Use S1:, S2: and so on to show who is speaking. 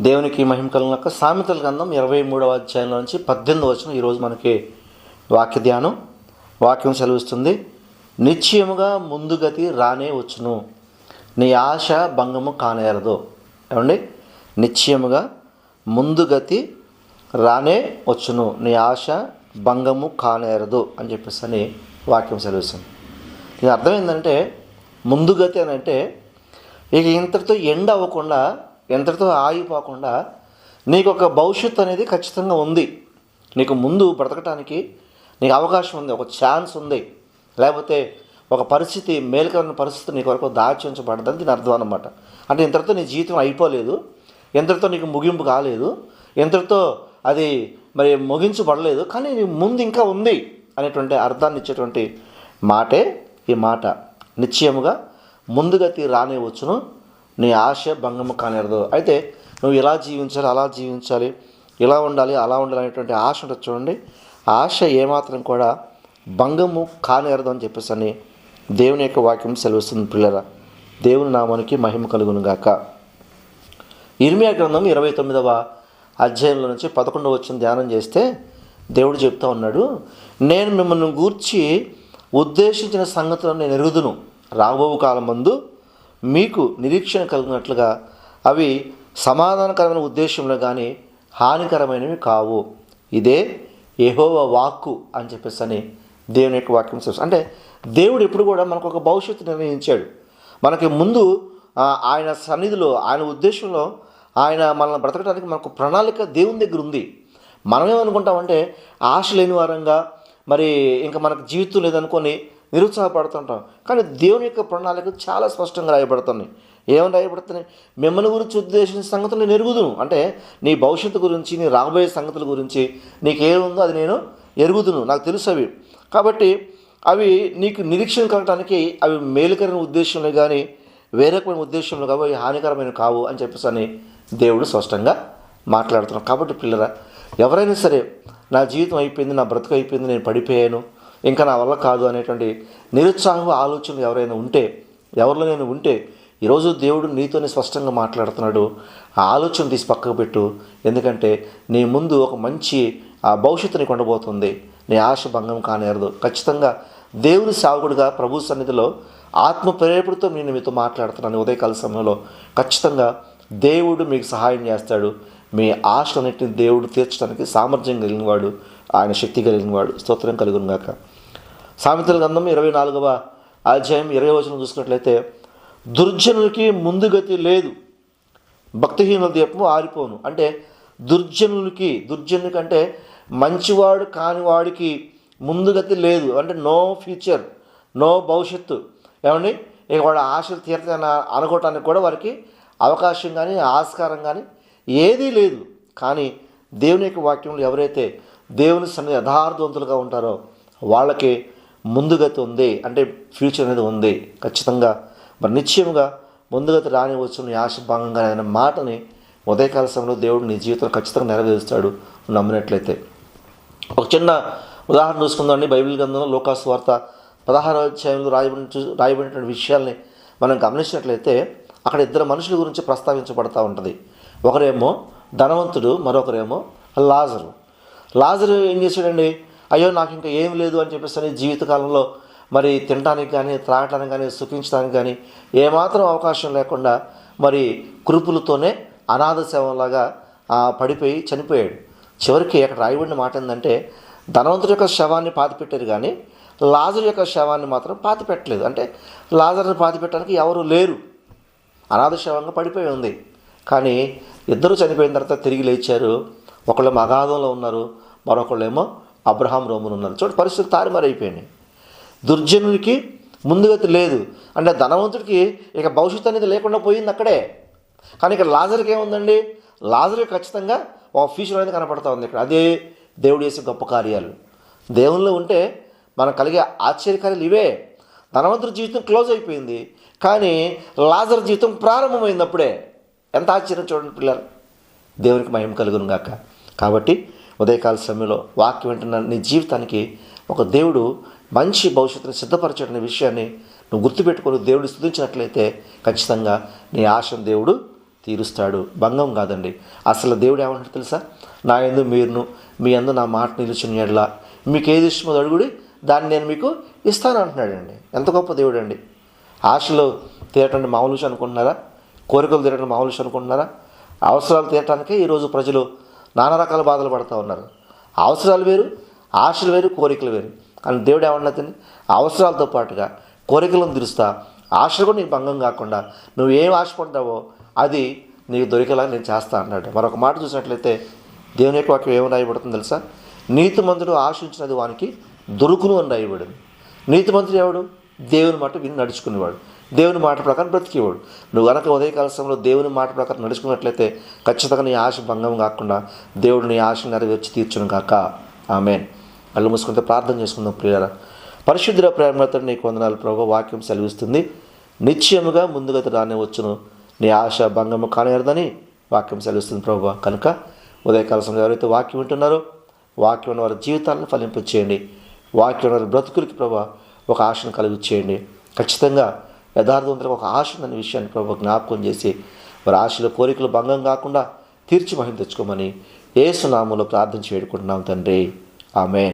S1: దేవునికి మహిమ కలిగిన సామెతల గ్రంథం ఇరవై మూడవ అధ్యాయంలో నుంచి పద్దెనిమిది వచ్చిన ఈరోజు మనకి వాక్య ధ్యానం వాక్యం సెలవిస్తుంది. నిశ్చయముగా ముందుగతి రానే వచ్చును. నీ ఆశ భంగము కానేరదు. ఏమండి? నిశ్చయముగా ముందుగతి రానే వచ్చును. నీ ఆశ భంగము కానేరదు. అని చెప్పేసి అని వాక్యం సెలవిస్తుంది. దీని అర్థం ఏంటంటే ముందుగతి అని అంటే ఇక ఇంతటితో ఎండ్ అవ్వకుండా ఎంతటితో ఆగిపోకుండా నీకు ఒక భవిష్యత్తు అనేది ఖచ్చితంగా ఉంది. నీకు ముందు బ్రతకటానికి నీకు అవకాశం ఉంది ఒక ఛాన్స్ ఉంది. లేకపోతే ఒక పరిస్థితి మేలుకరమైన పరిస్థితి నీకు వరకు దాచి ఉంచబడదని దీని అర్థం అనమాట అంటే ఇంతటితో నీ జీవితం అయిపోలేదు ఇంతటితో నీకు ముగింపు కాలేదు ఇంతటితో అది మరి ముగించబడలేదు కానీ నీ ముందు ఇంకా ఉంది అనేటువంటి అర్థాన్ని ఇచ్చేటువంటి మాటే ఈ మాట. నిశ్చయముగా ముందుగతి రానే వచ్చును. నీ ఆశ భంగము కానిరదు. అయితే నువ్వు ఇలా జీవించాలి అలా జీవించాలి ఇలా ఉండాలి అలా ఉండాలి అనేటువంటి ఆశ ఉంటుంది చూడండి. ఆశ ఏమాత్రం కూడా భంగము కానేరదు అని చెప్పేసి అని దేవుని యొక్క వాక్యం సెలవుస్తుంది పిల్లరా దేవుని నామానికి మహిమ కలుగును గాక. ఇర్మియా గ్రంథం ఇరవై తొమ్మిదవ అధ్యాయంలో నుంచి పదకొండవ వచ్చిన ధ్యానం చేస్తే దేవుడు చెప్తా ఉన్నాడు నేను మిమ్మల్ని గూర్చి ఉద్దేశించిన సంగతులను నేను ఎరుగుదును. రాబో కాలం ముందు మీకు నిరీక్షణ కలిగినట్లుగా అవి సమాధానకరమైన ఉద్దేశంలో కానీ హానికరమైనవి కావు. ఇదే ఎహోవ వాక్కు అని చెప్పేసి అని దేవుని యొక్క వాక్యం తెలుసు అంటే దేవుడు ఎప్పుడు కూడా మనకు ఒక భవిష్యత్తు నిర్ణయించాడు. మనకి ముందు ఆయన సన్నిధిలో ఆయన ఉద్దేశంలో ఆయన మనల్ని బ్రతకడానికి మనకు ప్రణాళిక దేవుని దగ్గర ఉంది. మనమేమనుకుంటామంటే ఆశ లేని వారంగా మరి ఇంకా మనకు జీవితం లేదనుకొని నిరుత్సాహపడుతుంటాం. కానీ దేవుని యొక్క ప్రణాళిక చాలా స్పష్టంగా రాయబడుతున్నాయి. ఏమని రాయబడుతున్నాయి? మిమ్మల్ని గురించి ఉద్దేశించిన సంగతులు నేను ఎరుగుదును. అంటే నీ భవిష్యత్తు గురించి నీ రాబోయే సంగతుల గురించి నీకు ఏముందో అది నేను ఎరుగుదును. నాకు తెలుసు అవి. కాబట్టి అవి నీకు నిరీక్షణ కలగడానికి అవి మేలుకరమైన ఉద్దేశంలో కానీ వేరే కొన్ని ఉద్దేశంలో కావు అవి హానికరమైన కావు అని చెప్పేసి అని దేవుడు స్పష్టంగా మాట్లాడుతున్నాం కాబట్టి పిల్లరా ఎవరైనా సరే నా జీవితం అయిపోయింది నా బ్రతుకు అయిపోయింది నేను పడిపోయాను ఇంకా నా వల్ల కాదు అనేటువంటి నిరుత్సాహ ఆలోచనలు ఎవరైనా ఉంటే ఎవరిలో నేను ఉంటే ఈరోజు దేవుడు నీతోనే స్పష్టంగా మాట్లాడుతున్నాడు. ఆ ఆలోచన తీసి పక్కకు పెట్టు. ఎందుకంటే నీ ముందు ఒక మంచి ఆ భవిష్యత్తుని కొండబోతుంది ఉండబోతుంది. నీ ఆశ భంగం కానేరదు. ఖచ్చితంగా దేవుని సేవకుడిగా ప్రభు సన్నిధిలో ఆత్మ ప్రేరేపుడితో నేను మీతో మాట్లాడుతున్నాను ఉదయకాల సమయంలో. ఖచ్చితంగా దేవుడు మీకు సహాయం చేస్తాడు. మీ ఆశలన్నింటినీ దేవుడు తీర్చడానికి సామర్థ్యం కలిగినవాడు. ఆయన శక్తి కలిగినవాడు. స్తోత్రం కలుగును సామెతల గ్రంథం ఇరవై నాలుగవ అధ్యాయం ఇరవై వచనం చూసుకున్నట్లయితే దుర్జనులకి ముందుగతి లేదు. భక్తిహీనుల దీపము ఆరిపోను. అంటే దుర్జనులకి దుర్జనులకి అంటే మంచివాడు కాని వాడికి ముందుగతి లేదు. అంటే నో ఫ్యూచర్ నో భవిష్యత్తు. ఏమండి? ఇక వాళ్ళ ఆశలు తీరతాయని అనుకోవటానికి కూడా వారికి అవకాశం కానీ ఆస్కారం కానీ ఏదీ లేదు. కానీ దేవుని యొక్క వాక్యంలో ఎవరైతే దేవుని సన్ని యథార్థవంతులుగా ఉంటారో వాళ్ళకి ముందుగతి ఉంది అంటే ఫ్యూచర్ అనేది ఉంది. ఖచ్చితంగా. మరి నిశ్చయముగా ముందుగతి రాని వచ్చిన ఆశ అనే మాటని ఉదయకాల సమయంలో దేవుడు నీ జీవితంలో ఖచ్చితంగా నెరవేరుస్తాడు నమ్మినట్లయితే. ఒక చిన్న ఉదాహరణ చూసుకుందామండి బైబిల్ గ్రంథంలో లోకాసు వార్త పదహారవ అధ్యాయంలో రాయబడిన రాయబడినటువంటి విషయాల్ని మనం గమనించినట్లయితే అక్కడ ఇద్దరు మనుషుల గురించి ప్రస్తావించబడతా ఉంటుంది. ఒకరేమో ధనవంతుడు మరొకరేమో లాజరు. లాజరు ఏం చేశాడండి? అయ్యో నాకు ఇంకా ఏం లేదు అని చెప్పేసి జీవితకాలంలో మరి తినడానికి కానీ త్రాగటానికి కానీ సుఖించడానికి కానీ ఏమాత్రం అవకాశం లేకుండా మరి కురుపులతోనే అనాథ శవంలాగా పడిపోయి చనిపోయాడు. చివరికి అక్కడ రాయబడిన మాట ఏంటంటే ధనవంతుడి యొక్క శవాన్ని పాతిపెట్టారు కానీ లాజర్ యొక్క శవాన్ని మాత్రం పాతిపెట్టలేదు. అంటే లాజర్ని పాతిపెట్టడానికి ఎవరు లేరు. అనాథ శవంగా పడిపోయి ఉంది. కానీ ఇద్దరు చనిపోయిన తర్వాత తిరిగి లేచారు. ఒకళ్ళు అగాధంలో ఉన్నారు. మరొకళ్ళేమో అబ్రహాం రోములు ఉన్నారు. చూడండి పరిస్థితి తారుమారైపోయింది దుర్జనుడికి ముందుగతి లేదు. అంటే ధనవంతుడికి ఇక భవిష్యత్తు అనేది లేకుండా పోయింది అక్కడే. కానీ ఇక్కడ లాజర్కి ఏముందండి? లాజర్ ఖచ్చితంగా ఒక ఫ్యూచర్ అనేది కనపడుతూ ఉంది ఇక్కడ. అదే దేవుడు చేసే గొప్ప కార్యాలు. దేవుళ్ళు ఉంటే మనకు కలిగే ఆశ్చర్యకార్యాలు ఇవే. ధనవంతుడి జీవితం క్లోజ్ అయిపోయింది. కానీ లాజర్ జీవితం ప్రారంభమైంది అప్పుడే. ఎంత ఆశ్చర్యం చూడండి పిల్లలు. దేవునికి మహిమ కలుగును గాక. కాబట్టి ఉదయకాల సమయంలో వాక్యం వింటున్న నీ జీవితానికి ఒక దేవుడు మంచి భవిష్యత్తును సిద్ధపరచడం విషయాన్ని నువ్వు గుర్తుపెట్టుకొని దేవుడు స్థుతించినట్లయితే ఖచ్చితంగా నీ ఆశను దేవుడు తీరుస్తాడు. భంగం కాదండి. అసలు దేవుడు ఏమంటాడు తెలుసా? నా ఎందు మీరును మీ అందు నా మాట నిలుచుని ఎడల. మీకు ఏది ఇష్టమో అడుగుడి. దాన్ని నేను మీకు ఇస్తాను అంటున్నాడండి. ఎంత గొప్ప దేవుడు అండి ఆశలు తీరటండి మామూలు అనుకుంటున్నారా? కోరికలు తీరటం మామూలు అనుకుంటున్నారా? అవసరాలు తీరటానికే ఈరోజు ప్రజలు నానా రకాల బాధలు పడుతూ ఉన్నారు. అవసరాలు వేరు ఆశలు వేరు కోరికలు వేరు. కానీ దేవుడు ఏమన్నది అవసరాలతో పాటుగా కోరికలను తీరుస్తా. ఆశలు కూడా నీకు భంగం కాకుండా నువ్వు ఏం ఆశపడ్డావో అది నీకు దొరికేలా నేను చేస్తా అన్నాడు. మరొక మాట చూసినట్లయితే దేవుని యొక్క వాక్యం ఏమి రాయబడుతుంది తెలుసా? నీతిమంతుడు ఆశించినది వానికి దొరుకును అని రాయబడింది. నీతిమంతుడు ఎవడు? దేవుని మాట విని నడుచుకునేవాడు. దేవుని మాట ప్రకారం బ్రతికేవాడు. నువ్వు గనక ఉదయకాల సమయంలో దేవుని మాట ప్రకారం నడుచుకున్నట్లయితే ఖచ్చితంగా నీ ఆశ భంగం కాకుండా దేవుడు నీ ఆశ నెరవేర్చి తీర్చును కాక ఆమెన్. కళ్ళు మూసుకుంటే ప్రార్థన చేసుకుందాం ప్రియారా పరిశుద్ధ ప్రేమతో నీకు వందనాలు ప్రభు. వాక్యం సెలవిస్తుంది. నిశ్చయముగా ముందుగత రానే వచ్చును నీ ఆశ భంగము కానేరదని వాక్యం సెలవిస్తుంది ప్రభు. కనుక ఉదయకాల సమయంలో ఎవరైతే వాక్యం వింటున్నారో వాక్యం ఉన్న వారి జీవితాలను ఫలింపచేయండి. వాక్యం ఉన్న వారి బ్రతుకులకి ప్రభా ఒక ఆశను కలిగి చేయండి ఖచ్చితంగా యథార్థవంతులకు ఒక ఆశ ఉందనే విషయాన్ని ప్రభు జ్ఞాపకం చేసి వారి ఆశల కోరికలు భంగం కాకుండా తీర్చి మహిమ తెచ్చుకోమని ఏసునామంలో ప్రార్థన వేడుకుంటున్నాం తండ్రి. ఆమె